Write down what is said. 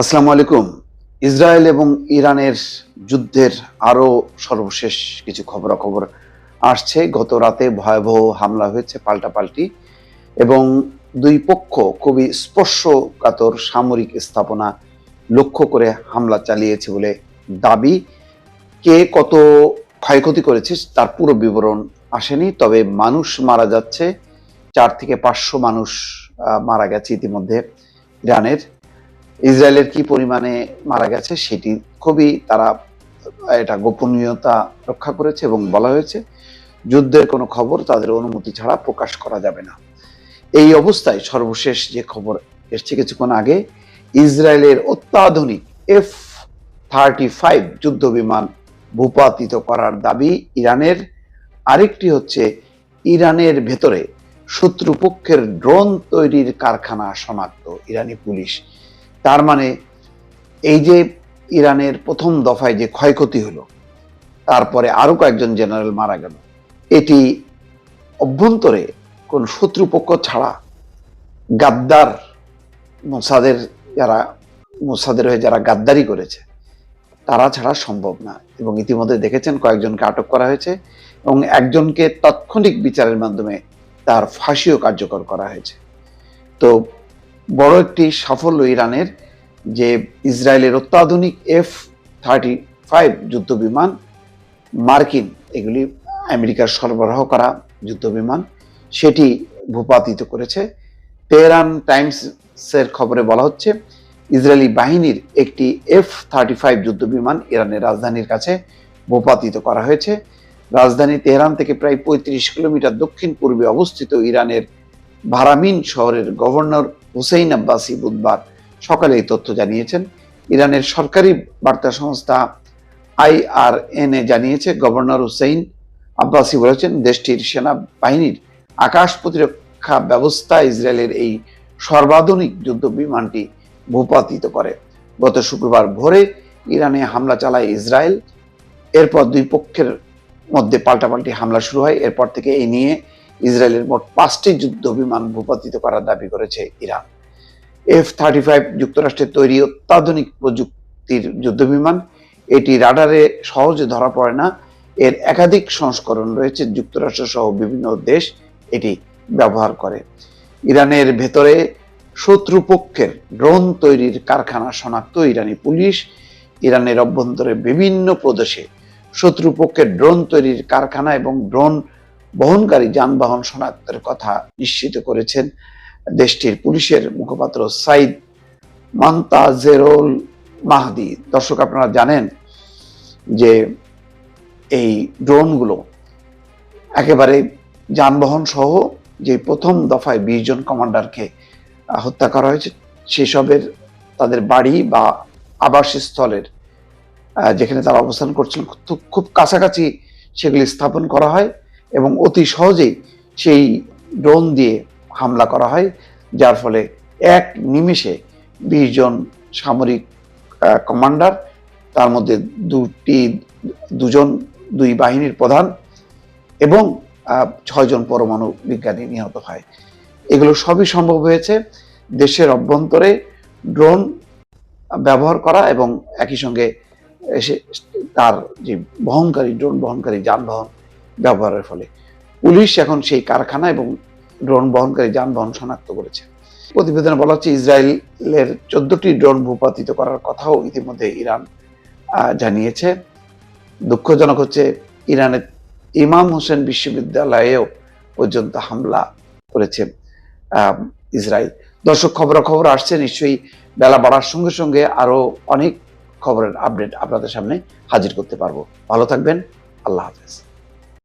আসসালামু আলাইকুম। ইসরায়েল এবং ইরানের যুদ্ধের আরও সর্বশেষ কিছু খবরাখবর আসছে। গত রাতে ভয়াবহ হামলা হয়েছে পাল্টাপাল্টি এবং দুই পক্ষ খুবই স্পর্শকাতর সামরিক স্থাপনা লক্ষ্য করে হামলা চালিয়েছে বলে দাবি। কে কত ক্ষয়ক্ষতি করেছে তার পুরো বিবরণ আসেনি, তবে মানুষ মারা যাচ্ছে। চার থেকে পাঁচশো মানুষ মারা গেছে ইতিমধ্যে ইরানের। ইসরায়েলের কি পরিমাণে মারা গেছে সেটি খুবই তারা, এটা গোপনীয়তা রক্ষা করেছে এবং বলা হয়েছে, যুদ্ধের কোনো খবর তাদের অনুমতি ছাড়া প্রকাশ করা যাবে না। এই অবস্থায় সর্বশেষ যে খবর এসছে কিছুক্ষণ আগে ইসরায়েলের অত্যাধুনিক এফ থার্টি ফাইভ যুদ্ধ বিমান ভূপাতিত করার দাবি ইরানের। আরেকটি হচ্ছে ইরানের ভেতরে শত্রুপক্ষের ড্রোন তৈরির কারখানা শনাক্ত ইরানি পুলিশ। তার মানে এই যে ইরানের প্রথম দফায় যে ক্ষয়ক্ষতি হলো, তারপরে আরও কয়েকজন জেনারেল মারা গেল, এটি অভ্যন্তরে কোন শত্রুপক্ষ ছাড়া গাদ্দার মোসাদের যারা, মোসাদের হয়ে যারা গাদ্দারি করেছে, তারা ছাড়া সম্ভব না। এবং ইতিমধ্যে দেখেছেন কয়েকজনকে আটক করা হয়েছে এবং একজনকে তাৎক্ষণিক বিচারের মাধ্যমে তার ফাঁসিও কার্যকর করা হয়েছে। তো বড় একটি সাফল্য ইরানের যে ইসরায়েলের অত্যাধুনিক এফ থার্টি ফাইভ যুদ্ধ বিমান মার্কিন, এগুলি আমেরিকার সরবরাহ করা যুদ্ধ বিমান সেটি ভূপাতিত করেছে। তেহরান টাইমসের খবরে বলা হচ্ছে, ইসরায়েলি বাহিনীর একটি এফ থার্টি ফাইভ যুদ্ধ বিমান ইরানের রাজধানীর কাছে ভূপাতিত করা হয়েছে। রাজধানী তেহরান থেকে প্রায় পঁয়ত্রিশ কিলোমিটার দক্ষিণ পূর্বে অবস্থিত ইরানের ভারামিন শহরের গভর্নর হুসেইন আব্বাসি বুধবার সকালে এই তথ্য জানিয়েছেন। ইরানের সরকারি বার্তা সংস্থা আইআরএন এ জানিয়েছে, গভর্নর হুসেইন আব্বাসি বলেছেন, দেশটির সেনাবাহিনীর আকাশ প্রতিরক্ষা ব্যবস্থা ইসরায়েলের এই সর্বাধুনিক যুদ্ধ বিমানটি ভূপাতিত করে। গত শুক্রবার ভোরে ইরানে হামলা চালায় ইসরায়েল। এরপর দুই পক্ষের মধ্যে পাল্টাপাল্টি হামলা শুরু হয়। এরপর থেকে এই নিয়ে ইসরায়েলের মোট পাঁচটি যুদ্ধ বিমান ভূপাতিত করার দাবি করেছে ইরান। এফ থার্টি ফাইভ যুক্তরাষ্ট্রের তৈরি অত্যাধুনিক প্রযুক্তির যুদ্ধ বিমান, এটি রাডারে সহজে ধরা পড়ে না, এর একাধিক সংস্করণ রয়েছে যুক্তরাষ্ট্র সহ বিভিন্ন দেশ এটি ব্যবহার করে। ইরানের ভেতরে শত্রুপক্ষের ড্রোন তৈরির কারখানা শনাক্ত ইরানি পুলিশ, ইরানের অভ্যন্তরে বিভিন্ন প্রদেশে শত্রুপক্ষের ড্রোন তৈরির কারখানা এবং ড্রোন বহনকারী যানবাহন শনাক্তের কথা নিশ্চিত করেছেন দেশটির পুলিশের মুখপাত্র সাইদ মান্তাজেরুল মাহদি। দর্শক, আপনারা জানেন যে এই ড্রোনগুলো একেবারে যানবাহন সহ যে প্রথম দফায় বিশ জন কমান্ডারকে হত্যা করা হয়েছে, সেসবের তাদের বাড়ি বা আবাসস্থলের যেখানে তারা অবস্থান করছিলেন খুব কাছাকাছি সেগুলি স্থাপন করা হয়। এবং অতি সহজেই সেই ড্রোন দিয়ে হামলা করা হয়, যার ফলে এক নিমেষে বিশ জন সামরিক কমান্ডার, তার মধ্যে দুটি, দুজন, দুই বাহিনীর প্রধান এবং ছয়জন পরমাণু বিজ্ঞানী নিহত হয়। এগুলো সবই সম্ভব হয়েছে দেশের অভ্যন্তরে ড্রোন ব্যবহার করা এবং একই সঙ্গে তার যে বহনকারী, ড্রোন বহনকারী যানবাহন ব্যবহারের ফলে। পুলিশ এখন সেই কারখানা এবং ড্রোন বহনকারী যানবাহন শনাক্ত করেছে। প্রতিবেদনে বলা হচ্ছে, ইসরায়েলের চোদ্দটি ড্রোন ভূপাতিত করার কথাও ইতিমধ্যে ইরান জানিয়েছে। দুঃখজনক হচ্ছে, ইরানের ইমাম হোসেন বিশ্ববিদ্যালয়েও পর্যন্ত হামলা করেছে ইসরায়েল। দর্শক, খবরাখবর আসছে নিশ্চয়ই। বেলা বাড়ার সঙ্গে সঙ্গে আরও অনেক খবরের আপডেট আপনাদের সামনে হাজির করতে পারব। ভালো থাকবেন, আল্লাহ হাফেজ।